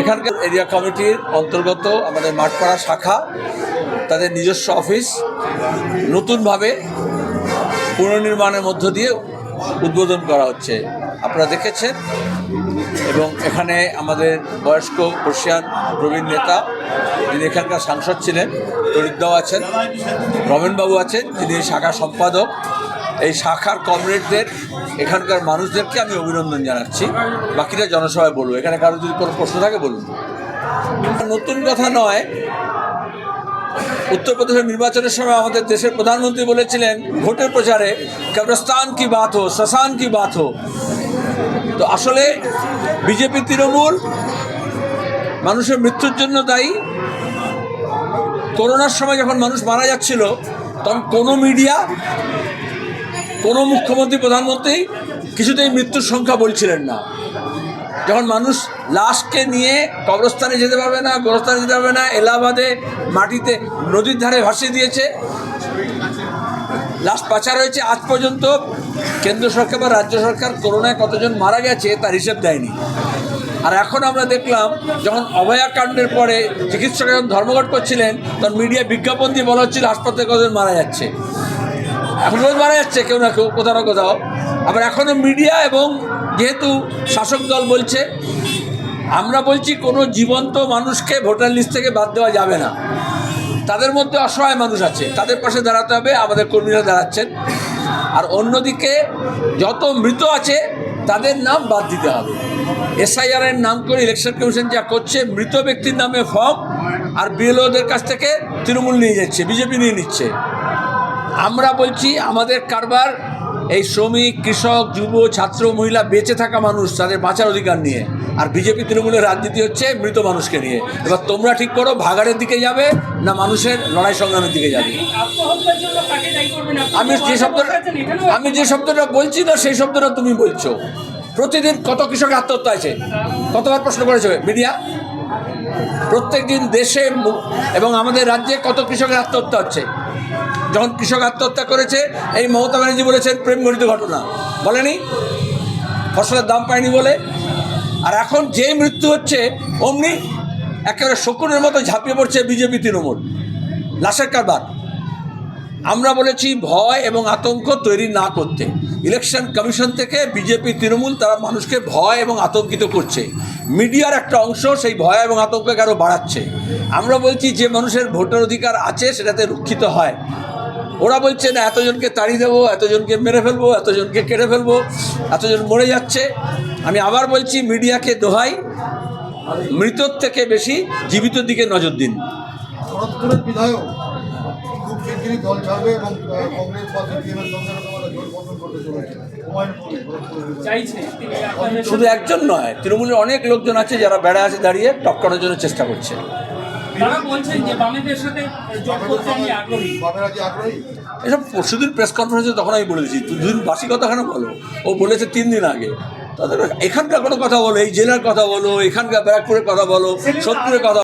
এখানকার এরিয়া কমিটির অন্তর্গত আমাদের মাঠপাড়া শাখা, তাদের নিজস্ব অফিস, নতুনভাবে পুনর্নির্মাণের মধ্য দিয়ে উদ্বোধন করা হচ্ছে। আপনারা দেখেছেন, এবং এখানে আমাদের বয়স্ক বর্ষিয়ান প্রবীণ নেতা, যিনি এখানকার সাংসদ ছিলেন তরিদ্দাও আছেন, রমেনবাবু আছেন, তিনি শাখা সম্পাদক। এই শাখার কমরেডদের, এখানকার মানুষদেরকে আমি অভিনন্দন জানাচ্ছি। বাকিটা জনসভায় বলব। এখানে কারও যদি কোনো প্রশ্ন থাকে, বলুন। নতুন কথা নয়, উত্তরপ্রদেশের নির্বাচনের সময় আমাদের দেশের প্রধানমন্ত্রী বলেছিলেন, ভোটের প্রচারে কবরস্তান কি বাত হো, শ্মশান কি বাত হো। তো আসলে বিজেপি তৃণমূল মানুষের মৃত্যুর জন্য দায়ী। করোনার সময় যখন মানুষ মারা যাচ্ছিল, তখন কোনো মিডিয়া কোনো মুখ্যমন্ত্রী, প্রধানমন্ত্রী কিছুতেই মৃত্যুর সংখ্যা বলছিলেন না। যখন মানুষ লাশকে নিয়ে কবরস্থানে যেতে পারবে না, গোরস্থানে যেতে পারবে না, এলাহাবাদে মাটিতে নদীর ধারে ভাসিয়ে দিয়েছে, লাশ পাচার হয়েছে, আজ পর্যন্ত কেন্দ্র সরকার বা রাজ্য সরকার করোনায় কতজন মারা গেছে তার হিসেব দেয়নি। আর এখন আমরা দেখলাম, যখন অভয়াকাণ্ডের পরে চিকিৎসক যখন ধর্মঘট করছিলেন, তখন মিডিয়া বিজ্ঞাপন দিয়ে বলা হচ্ছিল হাসপাতালে কতজন মারা যাচ্ছে। এখন রোজ মারা যাচ্ছে, কেউ না কেউ, কোথাও না কোথাও। আবার এখনও মিডিয়া এবং যেহেতু শাসক দল বলছে, আমরা বলছি কোনো জীবন্ত মানুষকে ভোটার লিস্ট থেকে বাদ দেওয়া যাবে না। তাদের মধ্যে অসহায় মানুষ আছে, তাদের পাশে দাঁড়াতে হবে, আমাদের কর্মীরা দাঁড়াচ্ছেন। আর অন্যদিকে যত মৃত আছে, তাদের নাম বাদ দিতে হবে। এসআইআর এর নাম করে ইলেকশন কমিশন যা করছে, মৃত ব্যক্তির নামে ফর্ম আর বিএলওদের কাছ থেকে তৃণমূল নিয়ে যাচ্ছে বিজেপি নিয়ে নিচ্ছে। আমরা বলছি, আমাদের কারবার এই শ্রমিক, কৃষক, যুব, ছাত্র, মহিলা বেঁচে থাকা মানুষ, তাদের বাঁচার অধিকার নিয়ে। আর বিজেপি তৃণমূলের রাজনীতি হচ্ছে মৃত মানুষকে নিয়ে। এবার তোমরা ঠিক করো, ভাগাড়ের দিকে যাবে না মানুষের লড়াই সংগ্রামের দিকে যাবে? আমি যে শব্দটা আমি যে শব্দটা বলছি না, সেই শব্দটা তুমি বলছো। প্রতিদিন কত কৃষকের আত্মহত্যা আছে কতবার প্রশ্ন করেছ মিডিয়া? প্রত্যেক দিন দেশে এবং আমাদের রাজ্যে কত কৃষকের আত্মহত্যা হচ্ছে? যখন কৃষক আত্মহত্যা করেছে, এই মমতা ব্যানার্জি বলেছেন, প্রেম ঘটিত ঘটনা। বলেনি? ফসলের দাম পায়নি বলে। আর এখন যে মৃত্যু হচ্ছে, অমনি একেবারে শকুনের মতো ঝাঁপিয়ে পড়ছে বিজেপি তৃণমূল। লাশের কারবার। আমরা বলেছি ভয় এবং আতঙ্ক তৈরি না করতে। ইলেকশন কমিশন থেকে বিজেপি তৃণমূল, তারা মানুষকে ভয় এবং আতঙ্কিত করছে। মিডিয়ার একটা অংশ সেই ভয় এবং আতঙ্ককে আরও বাড়াচ্ছে। আমরা বলছি যে মানুষের ভোটার অধিকার আছে, সেটাতে রক্ষিত হয়। ওরা বলছে না এতজনকে তাড়িয়ে দেবো এতজনকে মেরে ফেলব এতজনকে কেটে ফেলব এতজন মরে যাচ্ছে। আমি আবার বলছি মিডিয়াকে দোহাই মৃতর থেকে বেশি জীবিতর দিকে নজর দিন। বিধায়ক দল ছাড়বে এবং কংগ্রেস শুধু একজন নয় তৃণমূলের অনেক লোকজন আছে যারা বেড়া আছে দাঁড়িয়ে টপকানোর জন্য চেষ্টা করছে। তারা বলছেন যে বামেদের সাথে জোট করতে আমি আগ্রহী। বামেরা কি আগ্রহী? এসব পরশুদিন প্রেস কনফারেন্সে তখন আমি বলে দিয়েছি দুদিন বাসি কথা কেন বলো? ও বলেছে তিন দিন আগে। তাদের এখানকার কোনো কথা বলো এই জেলার কথা বলো এখানকার ব্যারাকপুরের কথা বলো সত্যের কথা